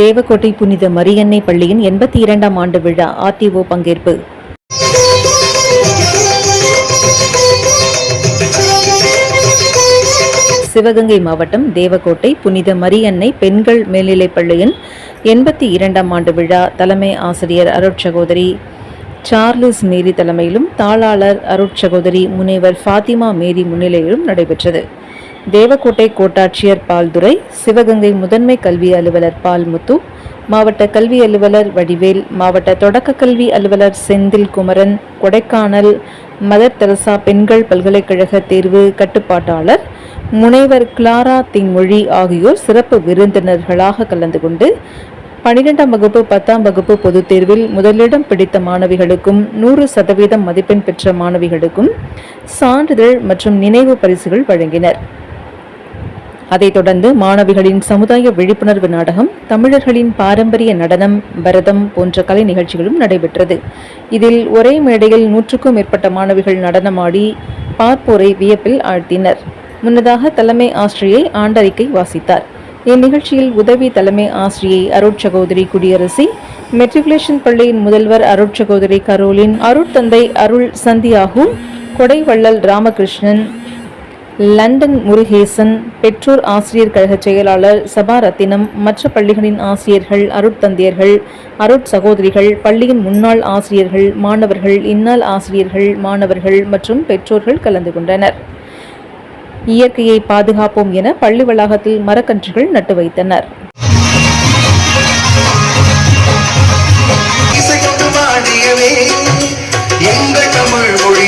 தேவக்கோட்டை புனித மரியன்னை பள்ளியின் எண்பத்தி இரண்டாம் ஆண்டு விழா அதிஓ பங்கேற்பு. சிவகங்கை மாவட்டம் தேவக்கோட்டை புனித மரியன்னை பெண்கள் மேல்நிலைப் பள்ளியின் எண்பத்தி இரண்டாம் ஆண்டு விழா தலைமை ஆசிரியர் அருட்சகோதரி சார்லஸ் மேரி தலைமையிலும் தாளாளர் அருட்சகோதரி முனைவர் ஃபாத்திமா மேரி முன்னிலையிலும் நடைபெற்றது. தேவக்கோட்டை கோட்டாட்சியர் பால்துரை சிவகங்கை முதன்மை கல்வி அலுவலர் பால்முத்து மாவட்ட கல்வி அலுவலர் வடிவேல் மாவட்ட தொடக்க கல்வி அலுவலர் செந்தில் குமரன் கொடைக்கானல் மதர் தெரசா பெண்கள் பல்கலைக்கழக தேர்வு கட்டுப்பாட்டாளர் முனைவர் கிளாரா திங்மொழி ஆகியோர் சிறப்பு விருந்தினர்களாக கலந்து கொண்டு பனிரெண்டாம் வகுப்பு பத்தாம் வகுப்பு பொதுத் தேர்வில் முதலிடம் பிடித்த மாணவிகளுக்கும் நூறு சதவீதம் மதிப்பெண் பெற்ற மாணவிகளுக்கும் சான்றிதழ் மற்றும் நினைவு பரிசுகள் வழங்கினர். அதைத் தொடர்ந்து மாணவிகளின் சமுதாய விழிப்புணர்வு நாடகம் தமிழர்களின் பாரம்பரிய நடனம் பரதம் போன்ற கலை நிகழ்ச்சிகளும் நடைபெற்றது. இதில் ஒரே மேடையில் நூற்றுக்கும் மேற்பட்ட மாணவிகள் நடனமாடி பார்ப்போரை வியப்பில் ஆழ்த்தினர். முன்னதாக தலைமை ஆசிரியை ஆண்டறிக்கை வாசித்தார். இந்நிகழ்ச்சியில் உதவி தலைமை ஆசிரியை அருட்சகோதரி குடியரசி மெட்ரிகுலேஷன் பள்ளியின் முதல்வர் அருட்சகோதரி கரோலின் அருட்தந்தை அருள் சந்தியாகு கொடைவள்ளல் ராமகிருஷ்ணன் லண்டன் முருகேசன் பெற்றோர் ஆசிரியர் கழகச் செயலாளர் சபாரத்தினம் மற்ற பள்ளிகளின் ஆசிரியர்கள் அருட்தந்தையர்கள் அருட் சகோதரிகள் பள்ளியின் முன்னாள் ஆசிரியர்கள் மாணவர்கள் இன்னாள் ஆசிரியர்கள் மாணவர்கள் மற்றும் பெற்றோர்கள் கலந்து கொண்டனர். இயற்கையை பாதுகாப்போம் என பள்ளி வளாகத்தில் மரக்கன்றுகள் நட்டு வைத்தனர். எங்கள் தமிழ் மொழி